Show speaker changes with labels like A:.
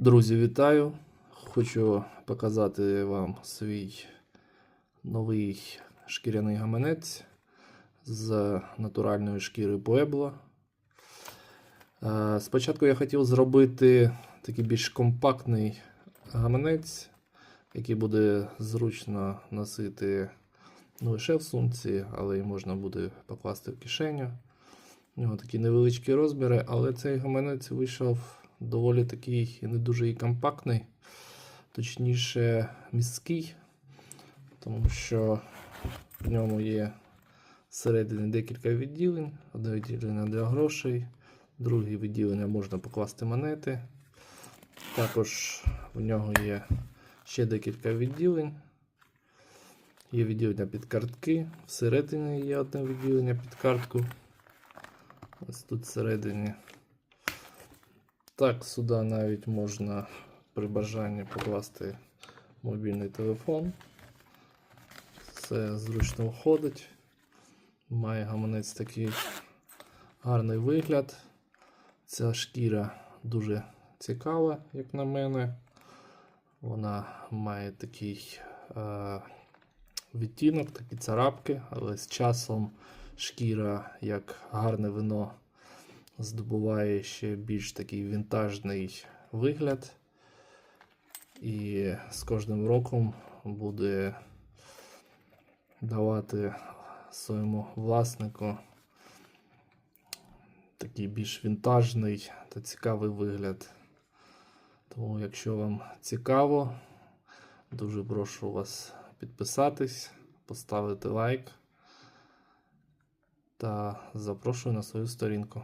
A: Друзі, вітаю! Хочу показати вам свій новий шкіряний гаманець з натуральної шкіри Pueblo. Е, Спочатку я хотів зробити такий більш компактний гаманець, який буде зручно носити не лише в сумці, але й можна буде покласти в кишеню. У нього такі невеличкі розміри, але цей гаманець вийшов доволі такий не дуже і компактний, точніше міський, тому що в ньому є всередині декілька відділень. Одне відділення для грошей, друге відділення можна покласти монети. Також в нього є ще декілька відділень. Є відділення під картки, всередині є одне відділення під картку. Ось тут всередині. Так, сюди навіть можна при бажанні покласти мобільний телефон. Все зручно входить. Має гаманець такий гарний вигляд. Ця шкіра дуже цікава, як на мене. Вона має такий е, відтінок, такі царапки, але з часом шкіра, як гарне вино, здобуває ще більш такий вінтажний вигляд. І з кожним роком буде давати своєму власнику такий більш вінтажний та цікавий вигляд. Тому, якщо вам цікаво, дуже прошу вас підписатись, поставити лайк та запрошую на свою сторінку.